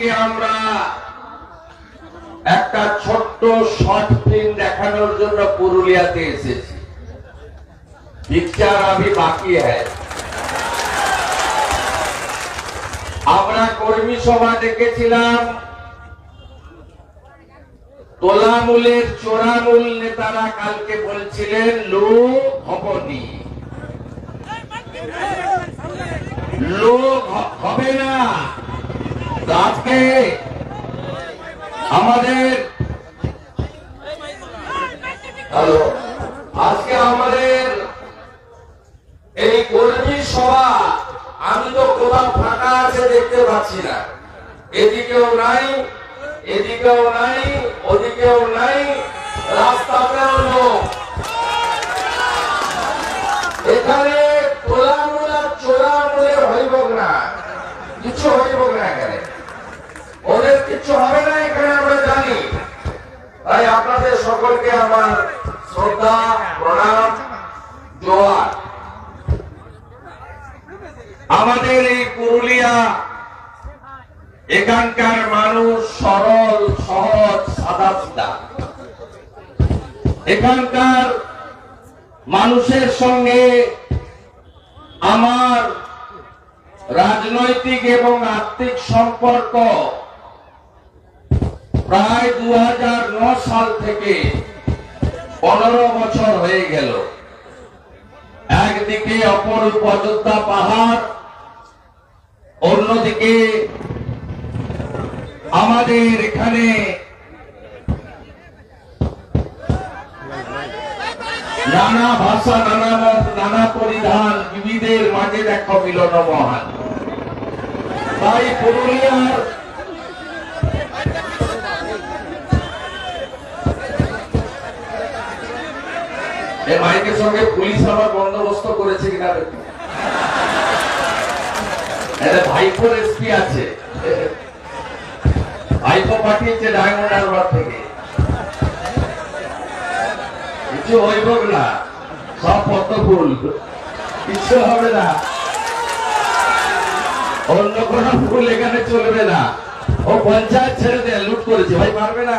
আজকে আমরা একটা ছোট্ট শর্ট ফিল্ম দেখানোর জন্য পুরুলিয়াতে এসেছি। আমি বাকি হ্যায় আমরা কর্মী সভা ডেকেছিলাম। তোলামূলের, চোরামূল নেতারা কালকে বলছিলেন লোক হবনি লোক হ- হবে না তো আজকে আমাদের আজকে আমাদের এই কর্মী সভা, আমি তো কোথাও ফাঁকা আছে দেখতে পাচ্ছি না। এদিকেও নাই এদিকেও নাই, ওদিকেও নাই, রাস্তাতেও লোক এখানে তোলামূলা চোরামূলে হইব না কিছু হইব না এখানে ওদের কিছু হবে না এখানে আমরা জানি তাই আপনাদের সকলকে আমার শ্রদ্ধা, প্রণাম, জোয়ার। আমাদের এই পুরুলিয়া এখানকার মানুষ সরল, সহজ সাদা সিধা এখানকার মানুষের সঙ্গে আমার রাজনৈতিক এবং আর্থিক সম্পর্ক প্রায় দু হাজার সাল থেকে পনেরো বছর হয়ে গেল। একদিকে অপরূপ অযোধ্যা পাহাড়, অন্যদিকে আমাদের এখানে নানা ভাষা, নানা নানা পরিধান বিবিধের মাঝে দেখো মিলন মহান তাই পুরুলিয়ার এই মাইকের সঙ্গে পুলিশ আমার বন্দোবস্ত করেছে কিনা। ভাইপোর এসপি আছে। ভাইপো পাঠিয়েছে ডায়মন্ড হারবার থেকে। কিছু হইব না, সব পদ্ম কিছু হবে না। অন্য কোন ফুল এখানে চলবে না। ও পঞ্চায়েত ছেড়ে দেয় লুট করেছে। ভাই পারবে না।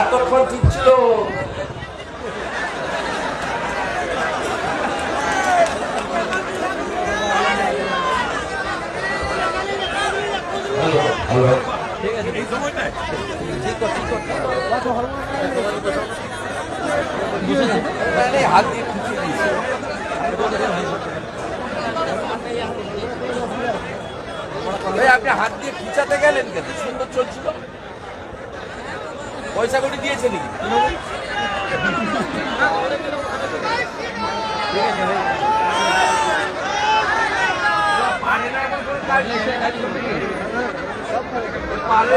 এতক্ষণ ঠিক ছিল। হাত দিয়ে দিয়েছে আপনি হাত দিয়ে খিচাতে গেলেন কেন? সুন্দর চলছিল। পয়সা করে দিয়েছে নাকি পারে।